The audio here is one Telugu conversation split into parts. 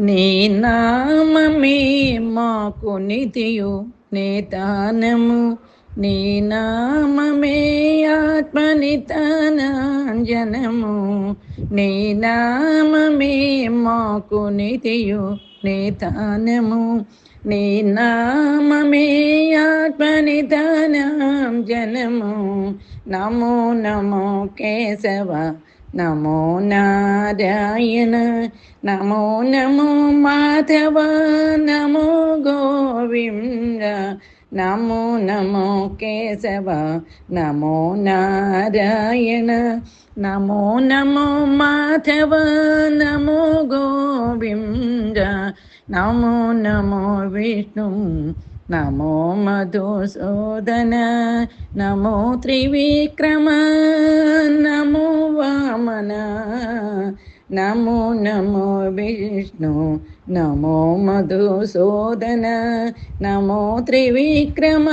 నీ నామమే మాకు నిధియు నేతానము నీ నామమే ఆత్మనితానంజనము. నీ నామమే మాకు నిధియు నేతానము నీ నామమే ఆత్మనితానాంజనము. నమో నమో కేశవ నమో నారాయణ నమో నమో మాధవ నమో గోవింద నమో నమో కేశవ నమో నారాయణ నమో నమో మాధవ నమో గోవింద నమో నమో విష్ణు నమో మధుసూదన నమో త్రివిక్రమ నమో నమో నమో విష్ణు నమో మధుసూదన నమో త్రివిక్రమ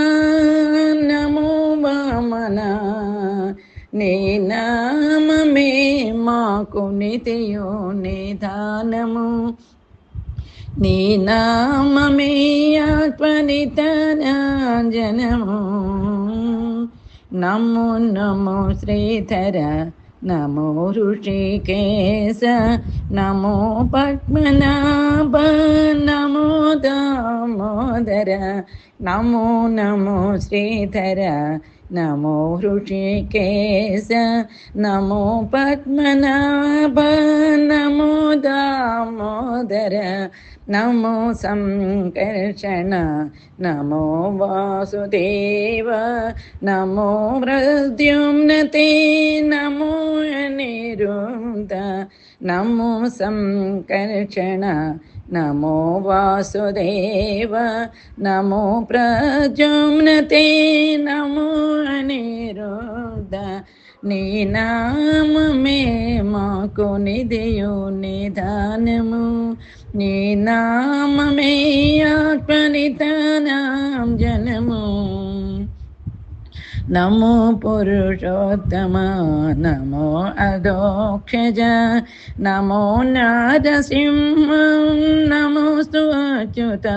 నమో వామన. నీ నామమే మాకు నితియో నిధానము. నీ నామమే ఆత్మనితనాజనము. నమో నమో శ్రీధర నమో ఋషికేశ నమో పద్మనాభ నమో దామోదర నమో నమో శ్రీధర నమో ఋషికేశ నమో పద్మనాభ నమో దామోదర नमो सङ्कर्षण नमो वासुदेव नमो मृद्युम्नते नमो अनिरुन्द नमो सङ्कर्षण नमो वासुदेव नमो प्रद्युम्नते नमो अनिरुन्द నీ నామమే మాకు నిధియు నిధానము. నీ నామమే ఆత్మనితానాం జనము. నమో పురుషోత్తమ నమో అదోక్షజ నమో నారసింహ నమో స్తుచ్యుత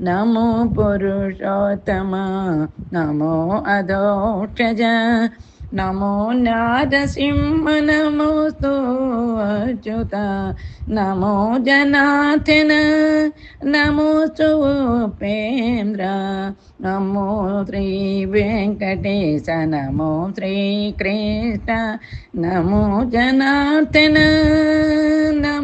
నమో పురుషోత్తమ నమో అదోక్షజ నమో నారసింహ నమోస్తు అచ్యుత నమో జనాథన నమోస్తు ఉపేంద్ర నమో శ్రీ వెంకటేశ నమో శ్రీ కృష్ణ నమో జనాథన నమో